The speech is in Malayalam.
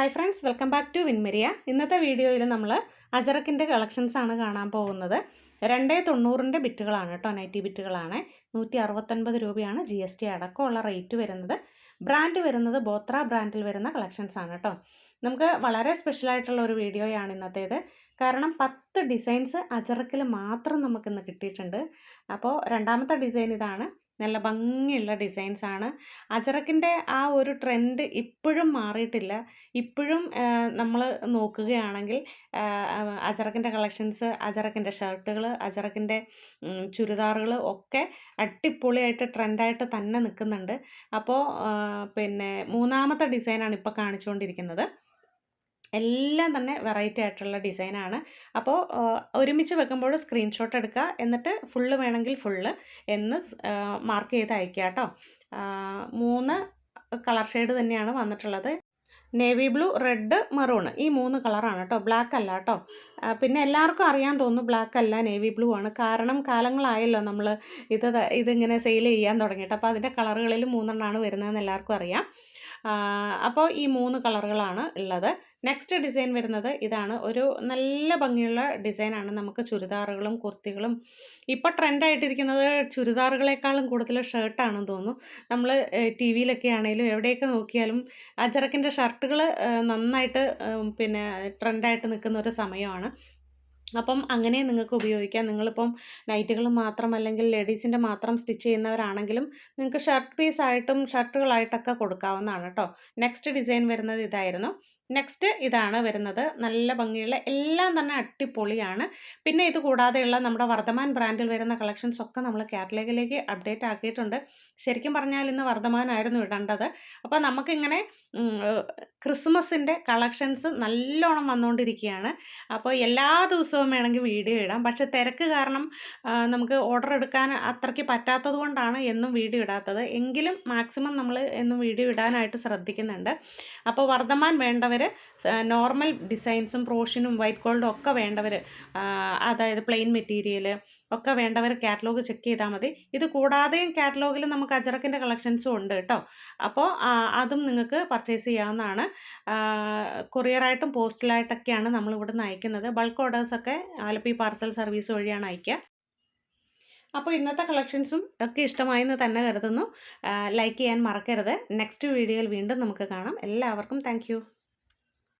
Hi friends welcome back to Vinmaria ഇന്നത്തെ വീഡിയോയിൽ നമ്മൾ അജറക്കിന്റെ ആണ് കാണാൻ പോകുന്നത്. രണ്ടേ തൊണ്ണൂറിന്റെ ബിറ്റുകളാണ് കേട്ടോ നൈറ്റി ബിറ്റുകളാണ്. നൂറ്റി അറുപത്തൊൻപത് രൂപയാണ് ജി എസ് ടി അടക്കമുള്ള റേറ്റ് വരുന്നത്. ബ്രാൻഡ് വരുന്നത് ബോത്ര ബ്രാൻഡിൽ വരുന്ന കളക്ഷൻസ് ആണ് കേട്ടോ. നമുക്ക് വളരെ സ്പെഷ്യലായിട്ടുള്ള ഒരു വീഡിയോയാണ് ഇന്നത്തേത്. കാരണം പത്ത് ഡിസൈൻസ് അജറക്കിൽ മാത്രം നമുക്കിന്ന് കിട്ടിയിട്ടുണ്ട്. അപ്പോൾ രണ്ടാമത്തെ ഡിസൈൻ ഇതാണ് നല്ല ഭംഗിയുള്ള ഡിസൈൻസ് ആണ്. അജറക്കിന്റെ ആ ഒരു ട്രെൻഡ് ഇപ്പോഴും മാറിയിട്ടില്ല. ഇപ്പോഴും നമ്മൾ നോക്കുകയാണെങ്കിൽ അജറക്കിന്റെ കളക്ഷൻസ് അജറക്കിന്റെ ഷർട്ടുകൾ അജറക്കിന്റെ ചുരിദാറുകൾ ഒക്കെ അടിപൊളിയായിട്ട് ട്രെൻഡായിട്ട് തന്നെ നിൽക്കുന്നുണ്ട്. അപ്പോൾ പിന്നെ മൂന്നാമത്തെ ഡിസൈനാണ് ഇപ്പോൾ കാണിച്ചുകൊണ്ടിരിക്കുന്നത്. എല്ലാം തന്നെ വെറൈറ്റി ആയിട്ടുള്ള ഡിസൈനാണ്. അപ്പോൾ ഒരുമിച്ച് വെക്കുമ്പോൾ സ്ക്രീൻഷോട്ട് എടുക്കുക. എന്നിട്ട് ഫുള്ള് വേണമെങ്കിൽ ഫുള്ള് എന്ന് മാർക്ക് ചെയ്ത് അയക്കുക കേട്ടോ. മൂന്ന് കളർ ഷെയ്ഡ് തന്നെയാണ് വന്നിട്ടുള്ളത്. നേവി ബ്ലൂ റെഡ് മെറൂൺ ഈ മൂന്ന് കളറാണ് കേട്ടോ. ബ്ലാക്ക് അല്ല കേട്ടോ. പിന്നെ എല്ലാവർക്കും അറിയാൻ തോന്നുന്നു ബ്ലാക്ക് അല്ല നേവി ബ്ലൂ ആണ്. കാരണം കാലങ്ങളായല്ലോ നമ്മൾ ഇത് ഇതിങ്ങനെ സെയിൽ ചെയ്യാൻ തുടങ്ങിയിട്ട്. അപ്പോൾ അതിന്റെ കളറുകളിൽ മൂന്നെണ്ണമാണ് വരുന്നതെന്ന് എല്ലാവർക്കും അറിയാം. അപ്പോൾ ഈ മൂന്ന് കളറുകളാണ് ഉള്ളത്. നെക്സ്റ്റ് ഡിസൈൻ വരുന്നത് ഇതാണ്. ഒരു നല്ല ഭംഗിയുള്ള ഡിസൈനാണ് നമുക്ക് ചുരിദാറുകളും കുർത്തികളും. ഇപ്പോൾ ട്രെൻഡായിട്ടിരിക്കുന്നത് ചുരിദാറുകളെക്കാളും കൂടുതൽ ഷർട്ടാണെന്ന് തോന്നുന്നു. നമ്മൾ ടി വിയിലൊക്കെ ആണെങ്കിലും എവിടെയൊക്കെ നോക്കിയാലും അജറക്കിന്റെ ഷർട്ടുകൾ നന്നായിട്ട് പിന്നെ ട്രെൻഡായിട്ട് നിൽക്കുന്ന ഒരു സമയമാണ്. അപ്പം അങ്ങനെ നിങ്ങൾക്ക് ഉപയോഗിക്കാം. നിങ്ങളിപ്പം നൈറ്റുകൾ മാത്രം അല്ലെങ്കിൽ ലേഡീസിന്റെ മാത്രം സ്റ്റിച്ച് ചെയ്യുന്നവരാണെങ്കിലും നിങ്ങൾക്ക് ഷർട്ട് പീസായിട്ടും ഷർട്ടുകളായിട്ടൊക്കെ കൊടുക്കാവുന്നതാണ് കേട്ടോ നെക്സ്റ്റ് ഡിസൈൻ വരുന്നത് ഇതായിരുന്നു. നെക്സ്റ്റ് ഇതാണ് വരുന്നത്. നല്ല ഭംഗിയുള്ള എല്ലാം തന്നെ അടിപൊളിയാണ്. പിന്നെ ഇത് കൂടാതെയുള്ള നമ്മുടെ വർദ്ധമാൻ ബ്രാൻഡിൽ വരുന്ന കളക്ഷൻസ് ഒക്കെ നമ്മൾ കാറ്റലോഗിലേക്ക് അപ്ഡേറ്റ് ആക്കിയിട്ടുണ്ട്. ശരിക്കും പറഞ്ഞാൽ ഇന്ന് വർദ്ധമാനായിരുന്നു ഇടേണ്ടത്. അപ്പോൾ നമുക്കിങ്ങനെ ക്രിസ്മസിന്റെ കളക്ഷൻസ് നല്ലോണം വന്നുകൊണ്ടിരിക്കുകയാണ്. അപ്പോൾ എല്ലാ ദിവസവും വേണമെങ്കിൽ വീഡിയോ ഇടാം. പക്ഷെ തിരക്ക് കാരണം നമുക്ക് ഓർഡർ എടുക്കാൻ അത്രയ്ക്ക് പറ്റാത്തത് കൊണ്ടാണ് എന്നും വീഡിയോ ഇടാത്തത്. എങ്കിലും മാക്സിമം നമ്മൾ എന്നും വീഡിയോ ഇടാനായിട്ട് ശ്രദ്ധിക്കുന്നുണ്ട്. അപ്പോൾ വർദ്ധമാൻ വേണ്ടവർ നോർമൽ ഡിസൈൻസും പ്രോഷനും വൈറ്റ് ഗോൾഡും ഒക്കെ വേണ്ടവർ അതായത് പ്ലെയിൻ മെറ്റീരിയൽ ഒക്കെ വേണ്ടവർ കാറ്റലോഗ് ചെക്ക് ചെയ്താൽ മതി. ഇത് കൂടാതെയും കാറ്റലോഗിൽ നമുക്ക് അജറക്കിന്റെ കളക്ഷൻസും ഉണ്ട് കേട്ടോ. അപ്പോൾ അതും നിങ്ങൾക്ക് പർച്ചേസ് ചെയ്യാവുന്നതാണ്. കൊറിയറായിട്ടും പോസ്റ്റലായിട്ടൊക്കെയാണ് നമ്മൾ നിന്ന് അയക്കുന്നത്. ബൾക്ക് ഓർഡേഴ്സൊക്കെ ആലപ്പി പാർസൽ സർവീസ് വഴിയാണ് അയക്കുക അപ്പോൾ ഇന്നത്തെ കളക്ഷൻസും ഒക്കെ ഇഷ്ടമായെന്ന് തന്നെ കരുതുന്നു. ലൈക്ക് ചെയ്യാൻ മറക്കരുത്. നെക്സ്റ്റ് വീഡിയോയിൽ വീണ്ടും നമുക്ക് കാണാം. എല്ലാവർക്കും താങ്ക്